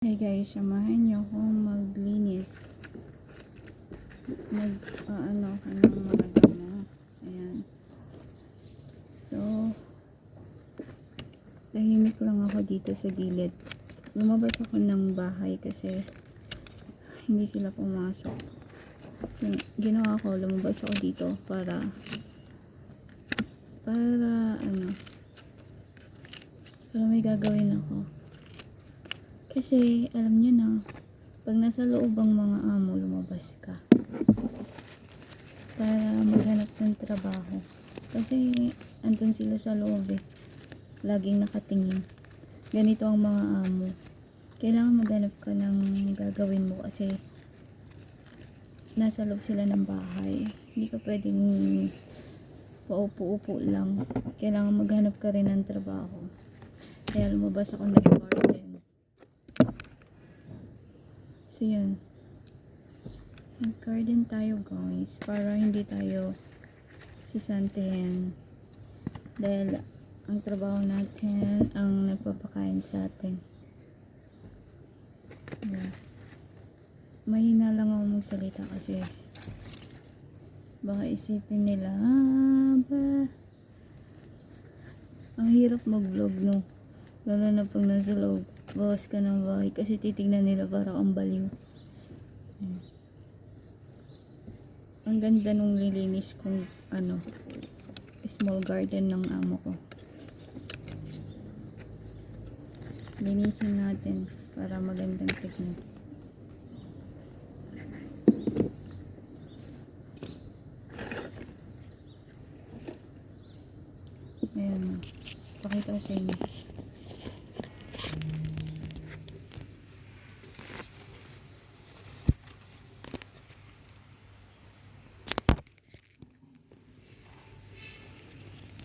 Hey guys, samahan niyo akong maglinis. Mag, ah, ano, ako ng mga damo. Ayan. So, tahimik lang ako dito sa gilid. Lumabas ako ng bahay kasi hindi sila pumasok. So, ginawa ko, lumabas ako dito para para ano para may gagawin ako. Kasi, alam nyo na, pag nasa loob ang mga amo, lumabas ka. Para maghanap ng trabaho. Kasi, andun sila sa loob eh. Laging nakatingin. Ganito ang mga amo. Kailangan maghanap ka ng gagawin mo kasi nasa loob sila ng bahay. Hindi ka pwedeng paupo-upo lang. Kailangan maghanap ka rin ng trabaho. Kaya lumabas ako ng garden. So, yun. Mag-garden tayo, guys. Para hindi tayo sisantihin. Dahil, ang trabaho natin, ang nagpapakain sa atin. Yeah. Mahina lang ako magsalita kasi baka isipin nila, ah, ba, ang hirap mag-vlog, no? Lalo na pag nasa loob, bawas ka ng bahay kasi titignan nila parang ang baliw. Ang ganda nung lilinis kong ano, small garden ng amo ko. Linisin natin para magandang tignan. Ayan. Pakita ko sa inyo.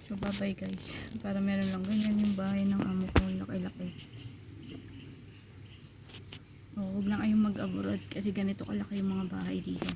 So, bye-bye guys. Para meron lang ganyan yung bahay ng amo ko. Laki-laki. Oh, huwag na kayong mag-abroad kasi ganito kalaki yung mga bahay dito.